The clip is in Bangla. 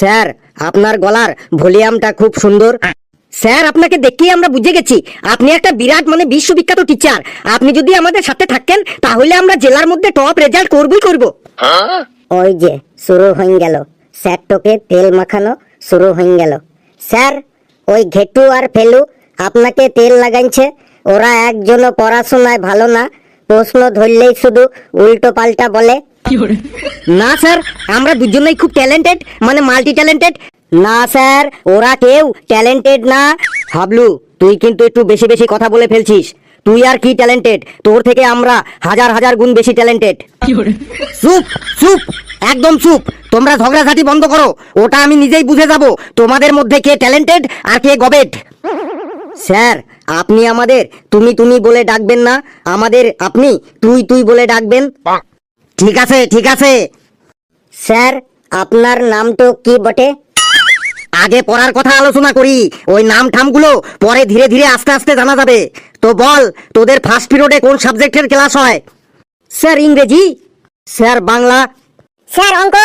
স্যার আপনার গলার ভলিউমটা খুব সুন্দর। স্যার আপনাকে দেখেই আমরা বুঝে গেছি। আপনি একটা বিরাট মানে বিশ্ববিখ্যাত টিচার আপনি যদি আমাদের সাথে থাকেন তাহলে আমরা জেলার মধ্যে টপ রেজাল্ট করবই করব। ওই যে শুরু হয়ে গেল। স্যার তোকে তেল মাখানো শুরু হয়ে গেল। স্যার ওই ঘেটু আর ফেলু আপনাকে তেল লাগাইছে। ওরা একজনও পড়াশোনায় ভালো না। প্রশ্ন ধরলেই শুধু উল্টো পাল্টা বলে। না স্যার আমরা দুজনেই খুব ট্যালেন্টেড মানে মাল্টি ট্যালেন্টেড না স্যার ওরা কেউ ট্যালেন্টেড না। হাবলু তুই কিন্তু একটু বেশি বেশি কথা বলে ফেলছিস। তুই আর কি ট্যালেন্টেড তোর থেকে আমরা হাজার হাজার গুণ বেশি ট্যালেন্টেড চুপ চুপ একদম চুপ। তোমরা ঝগড়াঝাটি বন্ধ করো। ওটা আমি নিজেই বুঝে যাব তোমাদের মধ্যে কে ট্যালেন্টেড আর কে গবেট স্যার আপনি আমাদের তুমি তুমি বলে ডাকবেন না। আমাদের আপনি তুই তুই বলে ডাকবেন। ঠিক আছে ঠিক আছে। স্যার, আপনার নাম তো কি বটে? আগে পড়ার কথা আলোচনা করি। ওই নাম ঠামগুলো পরে ধীরে ধীরে আস্তে আস্তে জানা যাবে। তো বল, তোদের ফার্স্ট পিরিয়ডে কোন সাবজেক্টের ক্লাস হয়? স্যার, ইংরেজি? স্যার, বাংলা? স্যার, অঙ্ক?